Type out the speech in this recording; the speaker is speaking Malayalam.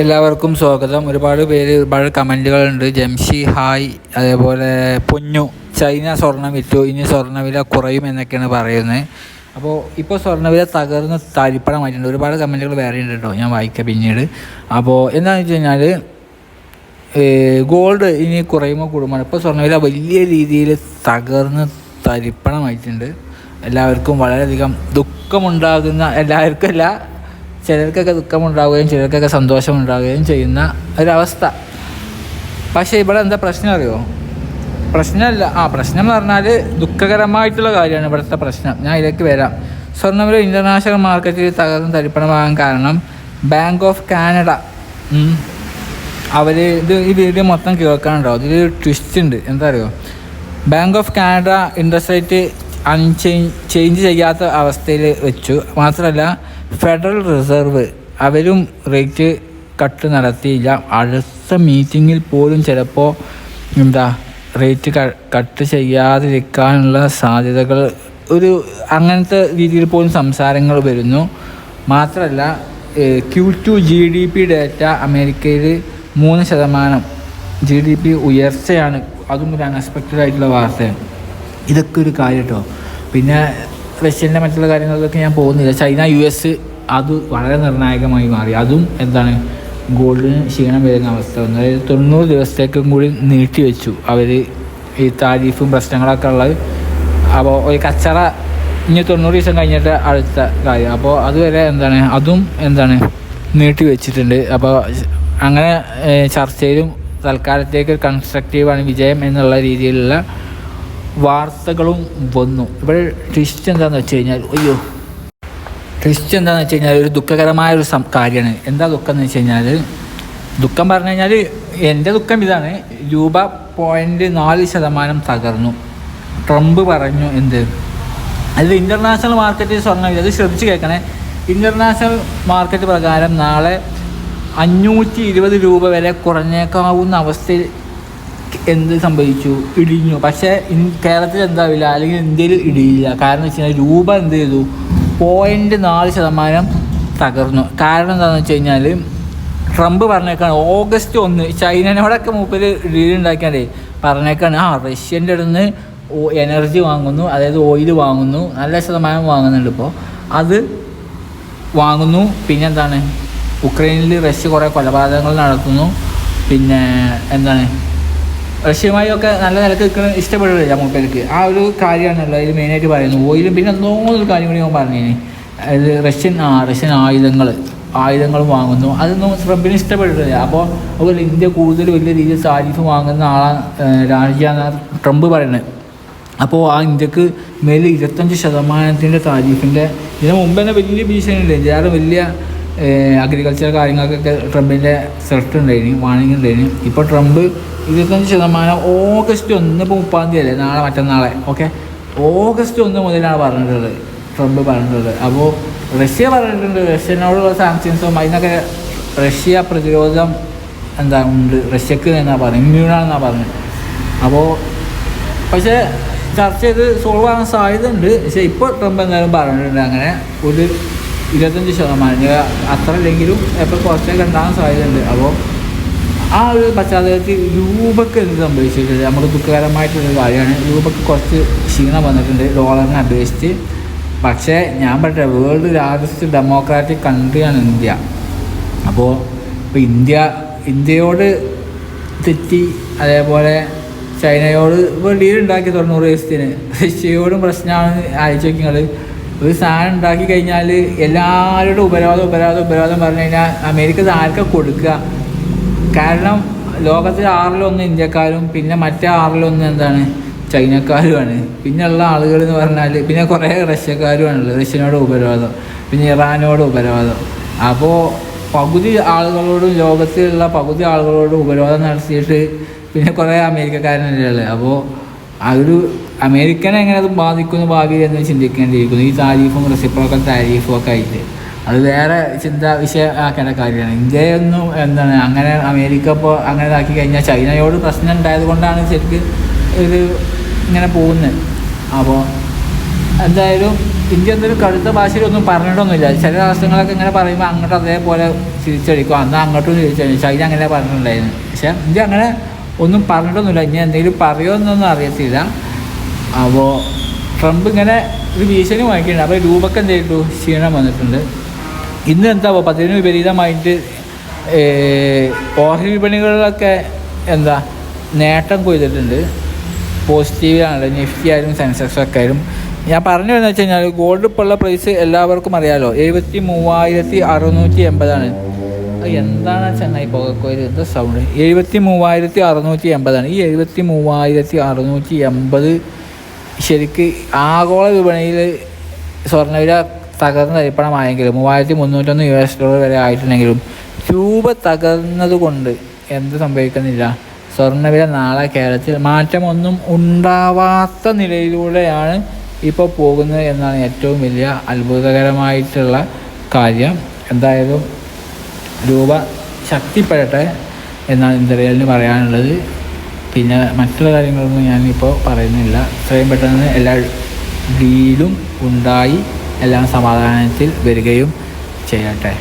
എല്ലാവർക്കും സ്വാഗതം. ഒരുപാട് പേര് ഒരുപാട് കമന്റുകളുണ്ട് ജംഷി ഹായ് അതേപോലെ പൊന്നു. ചൈന സ്വർണം വിറ്റു. ഇനി സ്വർണവില കുറയും എന്നൊക്കെയാണ് പറയുന്നത്. അപ്പോൾ ഇപ്പോൾ സ്വർണവില തകർന്ന് തരിപ്പണമായിട്ടുണ്ട്. ഒരുപാട് കമന്റുകൾ വേറെ ഉണ്ട് കേട്ടോ. ഞാൻ വായിക്കാം പിന്നീട്. അപ്പോൾ എന്താണെന്ന് വെച്ച് കഴിഞ്ഞാൽ ഗോൾഡ് ഇനി കുറയുമോ കൂടുമ്പോൾ ഇപ്പോൾ സ്വർണവില വലിയ രീതിയിൽ തകർന്ന് തരിപ്പണമായിട്ടുണ്ട്. എല്ലാവർക്കും വളരെയധികം ദുഃഖമുണ്ടാകുന്ന എല്ലാവർക്കും അല്ല ചിലർക്കൊക്കെ ദുഃഖമുണ്ടാവുകയും ചിലർക്കൊക്കെ സന്തോഷമുണ്ടാവുകയും ചെയ്യുന്ന ഒരവസ്ഥ. പക്ഷേ ഇവിടെ എന്താ പ്രശ്നം അറിയോ പ്രശ്നമല്ല. ആ പ്രശ്നം എന്ന് പറഞ്ഞാൽ ദുഃഖകരമായിട്ടുള്ള കാര്യമാണ് ഇവിടുത്തെ പ്രശ്നം. ഞാൻ ഇതിലേക്ക് വരാം. സ്വർണവില ഇന്റർനാഷണൽ മാർക്കറ്റിൽ തകർന്ന് തരിപ്പണമാകാൻ കാരണം ബാങ്ക് ഓഫ് കാനഡ അവർ ഇത് ഈ വീഡിയോ മൊത്തം കേൾക്കാനുണ്ടോ? അതിൽ ട്വിസ്റ്റ് ഉണ്ട്. എന്താ അറിയോ bank of Canada interest rate unchange change ചെയ്യാത്ത അവസ്ഥയിൽ വെച്ചു. മാത്രമല്ല ഫെഡറൽ റിസർവ് അവരും റേറ്റ് കട്ട് നടത്തിയില്ല. അടുത്ത മീറ്റിങ്ങിൽ പോലും ചിലപ്പോൾ എന്താ റേറ്റ് കട്ട് ചെയ്യാതിരിക്കാനുള്ള സാധ്യതകൾ ഒരു അങ്ങനത്തെ രീതിയിൽ പോലും സംസാരങ്ങൾ വരുന്നു. മാത്രമല്ല Q two G D P data അമേരിക്കയിൽ മൂന്ന് ശതമാനം ജി ഡി പി ഉയർച്ചയാണ്. അതും ഒരു അൺഎക്സ്പെക്റ്റഡ് ആയിട്ടുള്ള വാർത്തയാണ്. ഇതൊക്കെ ഒരു കാര്യം കേട്ടോ പിന്നെ റഷ്യന്റെ മറ്റുള്ള കാര്യങ്ങളിലൊക്കെ ഞാൻ പോകുന്നില്ല. ചൈന യു എസ് അത് വളരെ നിർണായകമായി മാറി. അതും എന്താണ് ഗോൾഡിന് ക്ഷീണം വരുന്ന അവസ്ഥ വന്നു. അതായത് തൊണ്ണൂറ് ദിവസത്തേക്കും കൂടി നീട്ടി വെച്ചു അവർ ഈ താരീഫും പ്രശ്നങ്ങളൊക്കെ ഉള്ളത്. അപ്പോൾ ഒരു കച്ചറ ഇനി തൊണ്ണൂറ് ദിവസം കഴിഞ്ഞിട്ട് അടുത്ത കാര്യം. അപ്പോൾ അതുവരെ എന്താണ് അതും എന്താണ് നീട്ടി വെച്ചിട്ടുണ്ട്. അപ്പോൾ അങ്ങനെ ചർച്ചയിലും തൽക്കാലത്തേക്ക് കൺസ്ട്രക്റ്റീവാണ് വിജയം എന്നുള്ള രീതിയിലുള്ള വാർത്തകളും വന്നു. ഇവിടെ ട്വിസ്റ്റ് എന്താണെന്ന് വെച്ച് കഴിഞ്ഞാൽ അയ്യോ. ട്വിസ്റ്റ് എന്താണെന്ന് വെച്ച് കഴിഞ്ഞാൽ ഒരു ദുഃഖകരമായ ഒരു കാര്യമാണ്. എന്താ ദുഃഖം എന്ന് വെച്ച് കഴിഞ്ഞാൽ ദുഃഖം പറഞ്ഞു കഴിഞ്ഞാൽ എന്റെ ദുഃഖം ഇതാണ്. രൂപ പോയിന്റ് നാല് ശതമാനം തകർന്നു. ട്രംപ് പറഞ്ഞു എന്ത്? അതിൽ ഇന്റർനാഷണൽ മാർക്കറ്റിൽ സ്വർണം അത് ശ്രദ്ധിച്ച് കേൾക്കണേ. ഇന്റർനാഷണൽ മാർക്കറ്റ് പ്രകാരം നാളെ അഞ്ഞൂറ്റി ഇരുപത് രൂപ വരെ കുറഞ്ഞേക്കാവുന്ന അവസ്ഥയിൽ എന്ത് സംഭവിച്ചു? ഇടിഞ്ഞു. പക്ഷേ കേരളത്തിൽ എന്താവില്ല? അല്ലെങ്കിൽ ഇന്ത്യയിൽ ഇടിയില്ല. കാരണം വെച്ച് കഴിഞ്ഞാൽ രൂപ എന്ത് ചെയ്തു? പോയിന്റ് നാല് ശതമാനം തകർന്നു. കാരണം എന്താണെന്ന് വെച്ച് കഴിഞ്ഞാൽ ട്രംപ് പറഞ്ഞേക്കാണ് ഓഗസ്റ്റ് ഒന്ന്. ചൈനയോടൊക്കെ മൂപ്പര് ഡീൽ ഉണ്ടാക്കിയാലേ പറഞ്ഞേക്കാണ് ആ റഷ്യന്റെ അടുത്ത് എനർജി വാങ്ങുന്നു. അതായത് ഓയിൽ വാങ്ങുന്നു. നല്ല ശതമാനം വാങ്ങുന്നുണ്ട് ഇപ്പോൾ അത് വാങ്ങുന്നു. പിന്നെ എന്താണ്? ഉക്രൈനിൽ റഷ്യ കുറേ കൊലപാതകങ്ങൾ നടത്തുന്നു. പിന്നെ എന്താണ്? റഷ്യയുമായി ഒക്കെ നല്ല നിലയ്ക്ക് നിൽക്കുന്ന ഇഷ്ടപ്പെടുന്നില്ല മൂപ്പേർക്ക്. ആ ഒരു കാര്യമാണല്ലോ അതിൽ മെയിനായിട്ട് പറയുന്നത്. ഓയിലും പിന്നെ എന്തോ ഒരു കാര്യം കൂടി ഞാൻ പറഞ്ഞു അത് റഷ്യൻ ആ റഷ്യൻ ആയുധങ്ങൾ ആയുധങ്ങൾ വാങ്ങുന്നു. അതൊന്നും ട്രംപിന് ഇഷ്ടപ്പെട്ടിട്ടില്ല അപ്പോൾ അതുപോലെ ഇന്ത്യ കൂടുതൽ വലിയ രീതിയിൽ താരിഫ് വാങ്ങുന്ന ആളാണ് രാജ്യമാണ് ട്രംപ് പറയുന്നത്. അപ്പോൾ ആ ഇന്ത്യയ്ക്ക് മേലെ ഇരുപത്തഞ്ച് ശതമാനത്തിന്റെ താരിഫിന്റെ ഇതിന് മുമ്പ് തന്നെ വലിയ ഭീഷണി ഇന്ത്യ വലിയ അഗ്രികൾച്ചർ കാര്യങ്ങൾക്കൊക്കെ ട്രംപിന്റെ സെർട്ട് ഉണ്ടായിരുന്നു വാണിംഗ് ഉണ്ടായിരുന്നു ഇപ്പോൾ ട്രംപ് ഇരുപത്തഞ്ച് ശതമാനം ഓഗസ്റ്റ് ഒന്ന് ഇപ്പോൾ മുപ്പാം തീയതി അല്ലേ? നാളെ മറ്റന്നാളെ. ഓക്കെ ഓഗസ്റ്റ് ഒന്ന് മുതലാണ് പറഞ്ഞിട്ടുള്ളത് ട്രംപ് പറഞ്ഞിട്ടുള്ളത്. അപ്പോൾ റഷ്യ പറഞ്ഞിട്ടുണ്ട്. റഷ്യനോടുള്ള സാങ്ഷൻസും അതിനൊക്കെ റഷ്യ പ്രതിരോധം എന്താ ഉണ്ട്? റഷ്യക്ക് എന്നാ പറഞ്ഞത് ഇമ്മ്യൂണാണെന്നാണ് പറഞ്ഞത് അപ്പോൾ പക്ഷേ ചർച്ച ചെയ്ത് സോൾവ് ആകാൻ സാധ്യത ഉണ്ട് പക്ഷേ ഇപ്പോൾ ട്രംപ് എന്തായാലും പറഞ്ഞിട്ടുണ്ട്. അങ്ങനെ ഒരു ഇരുപത്തഞ്ച് ശതമാനം. അത്ര ഇല്ലെങ്കിലും എപ്പോൾ കുറച്ചൊക്കെ ഉണ്ടാകാൻ സാധ്യതയുണ്ട്. അപ്പോൾ ആ ഒരു പശ്ചാത്തലത്തിൽ രൂപക്ക് എന്ത് സംഭവിച്ചിട്ടുണ്ട്? നമുക്ക് ദുഃഖകരമായിട്ടുള്ള കാര്യമാണ്. രൂപക്ക് കുറച്ച് ക്ഷീണം വന്നിട്ടുണ്ട്. ഡോളറിനെ അപേക്ഷിച്ച്. പക്ഷേ ഞാൻ പറയട്ടെ വേൾഡ് ലാർജസ്റ്റ് ഡെമോക്രാറ്റിക് കൺട്രിയാണ് ഇന്ത്യ. അപ്പോൾ ഇപ്പോൾ ഇന്ത്യ ഇന്ത്യയോട് തെറ്റി അതേപോലെ ചൈനയോട് ഇപ്പോൾ ഡീൽ ഉണ്ടാക്കി തൊണ്ണൂറ് ദിവസത്തിന് റഷ്യയോടും പ്രശ്നമാണ് അയച്ചു നോക്കിങ്ങൾ ഒരു സാധനം ഉണ്ടാക്കി കഴിഞ്ഞാൽ എല്ലാവരുടെ ഉപരോധം ഉപരോധം ഉപരോധം പറഞ്ഞു കഴിഞ്ഞാൽ അമേരിക്ക ആർക്കാ കൊടുക്കുക കാരണം ലോകത്തിൽ ആറിലൊന്ന് ഇന്ത്യക്കാരും പിന്നെ മറ്റേ ആറിലൊന്ന് എന്താണ്? ചൈനക്കാരുമാണ്. പിന്നെയുള്ള ആളുകൾ എന്ന് പറഞ്ഞാൽ പിന്നെ കുറേ റഷ്യക്കാരുമാണുള്ളത്. റഷ്യനോട് ഉപരോധം പിന്നെ ഇറാനോട് ഉപരോധം. അപ്പോൾ പകുതി ആളുകളോടും ലോകത്തിലുള്ള പകുതി ആളുകളോടും ഉപരോധം നടത്തിയിട്ട് പിന്നെ കുറേ അമേരിക്കക്കാരനല്ലേ അപ്പോൾ ആ ഒരു അമേരിക്കനെ എങ്ങനെ അത് ബാധിക്കുന്നു ഭാവിയിൽ എന്ന് ചിന്തിക്കേണ്ടിയിരിക്കുന്നു. ഈ താരീഫും റെസിപ്രോക്കൽ താരീഫും ഒക്കെ ആയിട്ട്. അത് വേറെ ചിന്ത വിഷയമാക്കേണ്ട കാര്യമാണ്. ഇന്ത്യയൊന്നും എന്താണ് അങ്ങനെ അമേരിക്ക ഇപ്പോൾ അങ്ങനെ ഇതാക്കി കഴിഞ്ഞാൽ ചൈനയോട് പ്രശ്നം ഉണ്ടായത് കൊണ്ടാണ് ശരിക്കും ഇത് ഇങ്ങനെ പോകുന്നത് അപ്പോൾ എന്തായാലും ഇന്ത്യ എന്തൊരു കടുത്ത ഭാഷയിലൊന്നും പറഞ്ഞിട്ടൊന്നുമില്ല. ചില രാഷ്ട്രങ്ങളൊക്കെ ഇങ്ങനെ പറയുമ്പോൾ അങ്ങോട്ട് അതേപോലെ തിരിച്ചടിക്കും അന്ന് അങ്ങോട്ടും തിരിച്ചടിക്കും ചൈന അങ്ങനെ പറഞ്ഞിട്ടുണ്ടായിരുന്നു. പക്ഷേ ഇന്ത്യ അങ്ങനെ ഒന്നും പറഞ്ഞിട്ടൊന്നുമില്ല. ഇനി എന്തെങ്കിലും പറയുമോ എന്നൊന്നും അറിയത്തില്ല. അപ്പോൾ ട്രംപ് ഇങ്ങനെ ഒരു ഭീഷണി വാങ്ങിക്കുന്നുണ്ട്. അപ്പോൾ രൂപക്ക് എന്ത് ചെയ്തിട്ടു ക്ഷീണം വന്നിട്ടുണ്ട്. ഇന്ന് എന്താ പതിനു വിപരീതമായിട്ട് ഓഹരി വിപണികളിലൊക്കെ എന്താ നേട്ടം കൊയ്തിട്ടുണ്ട്. പോസിറ്റീവിലാണല്ലോ നിഫ്റ്റി ആയാലും സെൻസെക്സ് ഒക്കെ ആയാലും. ഞാൻ പറഞ്ഞു എന്ന് വെച്ച് കഴിഞ്ഞാൽ ഗോൾഡ് ഇപ്പോൾ ഉള്ള പ്രൈസ് എല്ലാവർക്കും അറിയാമല്ലോ എഴുപത്തി മൂവായിരത്തി അറുന്നൂറ്റി എൺപതാണ് എന്താണ് ചെന്നൈ പുകക്കോയിൽ എന്താ സൗണ്ട് എഴുപത്തി മൂവായിരത്തി അറുന്നൂറ്റി എൺപതാണ് ഈ എഴുപത്തി മൂവായിരത്തി അറുന്നൂറ്റി എൺപത് ശരിക്ക് ആഗോള വിപണിയിൽ സ്വർണവില തകർന്ന തരിപ്പണമായെങ്കിലും മൂവായിരത്തി മുന്നൂറ്റൊന്ന് യു എസ് ഡോളർ വരെ ആയിട്ടുണ്ടെങ്കിലും രൂപ തകർന്നതുകൊണ്ട് എന്ത് സംഭവിക്കുന്നില്ല? സ്വർണവില നാളെ കേരളത്തിൽ മാറ്റമൊന്നും ഉണ്ടാവാത്ത നിലയിലൂടെയാണ് ഇപ്പോൾ പോകുന്നത് എന്നാണ് ഏറ്റവും വലിയ അത്ഭുതകരമായിട്ടുള്ള കാര്യം. എന്തായാലും രൂപ ശക്തിപ്പെടട്ടെ എന്നാണ് ഇന്ത്യയിൽ പറയാനുള്ളത്. പിന്നെ മറ്റുള്ള കാര്യങ്ങളൊന്നും ഞാനിപ്പോൾ പറയുന്നില്ല. എത്രയും പെട്ടെന്ന് എല്ലാ ഡീലും ഉണ്ടായി. എല്ലാം സമാധാനത്തിൽ വരികയും ചെയ്യട്ടെ.